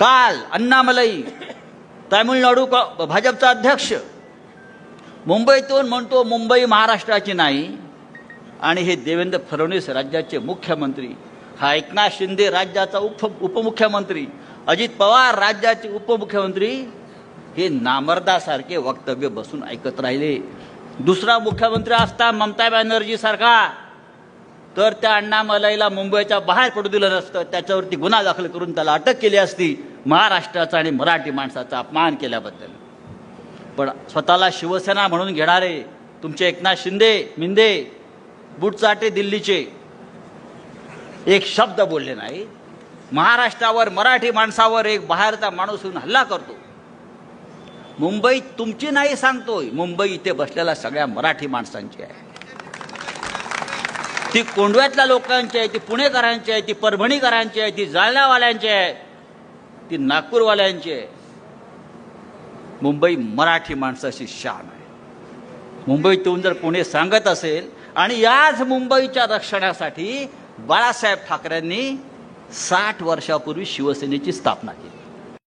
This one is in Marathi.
काल अण्णामलई तामिळनाडू का- भाजपचा अध्यक्ष. मुंबईतून म्हणतो मुंबई महाराष्ट्राची नाही. आणि हे देवेंद्र फडणवीस राज्याचे मुख्यमंत्री. हा एकनाथ शिंदे राज्याचा उप उपमुख्यमंत्री. अजित पवार राज्याचे उपमुख्यमंत्री. हे नामर्दासारखे वक्तव्य बसून ऐकत राहिले. दुसरा मुख्यमंत्री असता ममता बॅनर्जीसारखा तर त्या अण्णामलाईला मुंबईच्या बाहेर पडू दिलं नसतं. त्याच्यावरती गुन्हा दाखल करून त्याला अटक केली असती. महाराष्ट्राचा आणि मराठी माणसाचा अपमान केल्याबद्दल. पण स्वतःला शिवसेना म्हणून घेणारे तुमचे एकनाथ शिंदे मिंदे बुटचाटे दिल्लीचे एक शब्द बोलले नाही. महाराष्ट्रावर मराठी माणसावर एक बाहेरचा माणूस येऊन हल्ला करतो. मुंबई तुमची नाही सांगतोय. मुंबई इथे बसलेल्या सगळ्या मराठी माणसांची आहे. ती कोंडव्यातल्या लोकांची आहे ती पुणेकरांची आहे ती परभणीकरांची आहे ती जालन्यावाल्यांची आहे ती नागपूरवाल्यांची आहे. मुंबई मराठी माणसाची शान आहे. मुंबईतून जर कोणी सांगत असेल आणि याच मुंबईच्या रक्षणासाठी बाळासाहेब ठाकरेंनी साठ वर्षापूर्वी शिवसेनेची स्थापना केली.